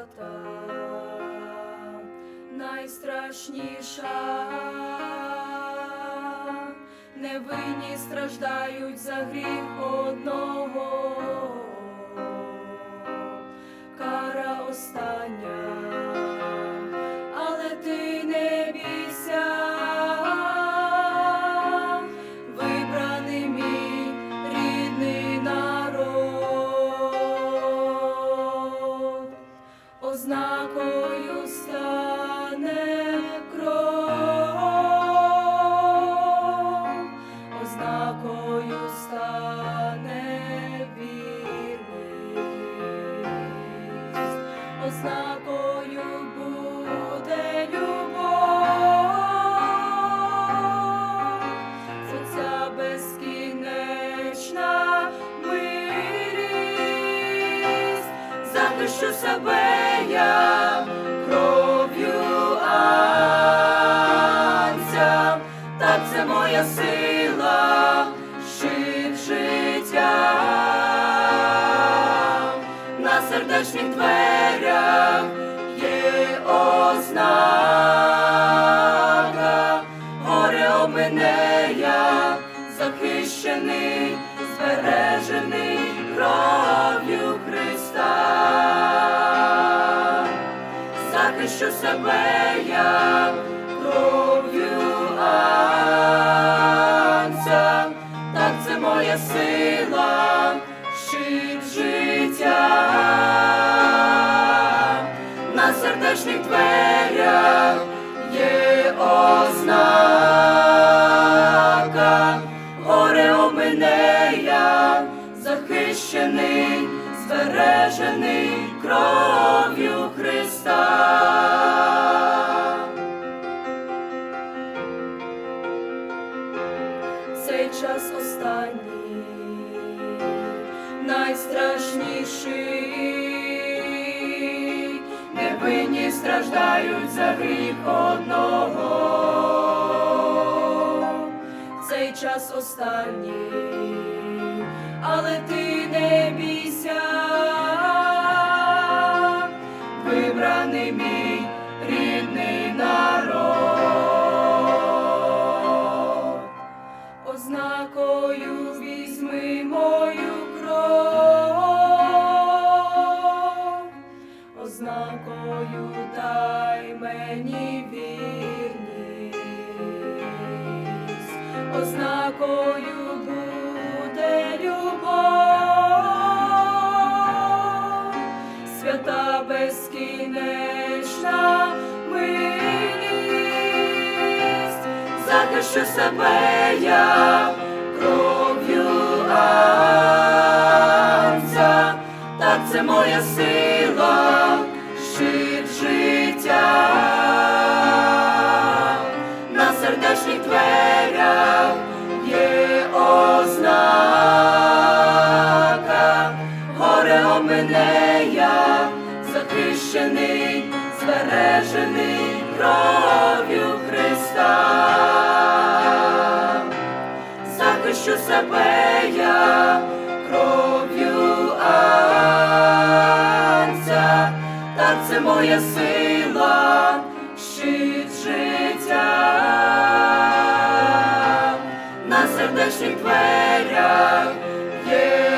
свята, найстрашніша, невинні страждають за гріх одного. Захищу себе я кров'ю анця, так це моя сила, щит життя. На сердечних дверях захищу себе я кров'ю анця, так це моя сила, щит життя. На сердечних дверях є ознака, горе я захищений, збережений кров'ю Христа. Найстрашніший, невинні страждають за гріх одного. Цей час останній, але ти не бійся, ознакою буде любов, свята безкінечна милість, захищу себе я кров'ю анця, так це моя сила, горе обмене я захищений, збережений кров'ю Христа, захищу себе я кров'ю анця, так це моя сила, щит на сердечних дверях є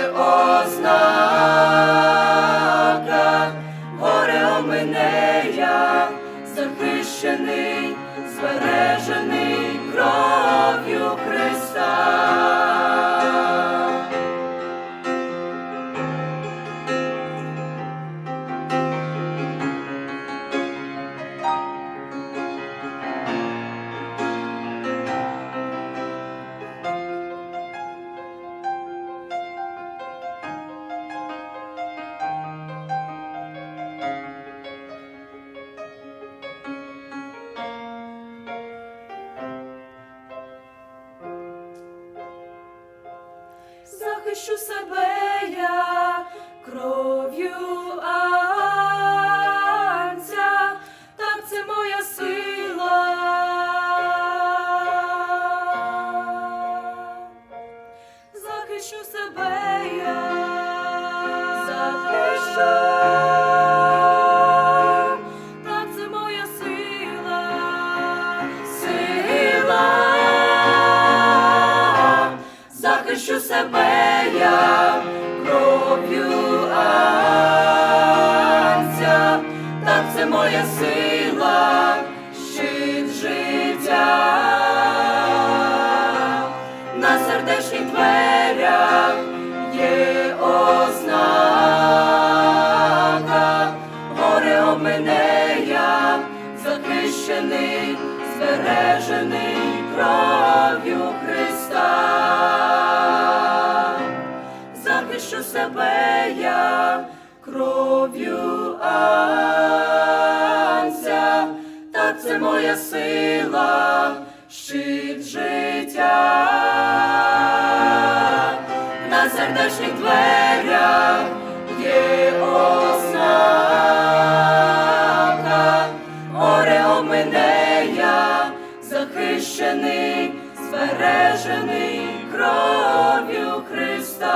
захищу себе я кров'ю анця, так це моя сила. Захищу себе я, захищу. Захищу себе я кров'ю так це моя сила, щит життя. На сердечних дверях є ознака, горе об я захищений, збережений кров'ю себе я кров'ю анця, так це моя сила, щит життя. На сердечних дверях є ознака, горе об мене я захищений, збережений кров'ю Христа.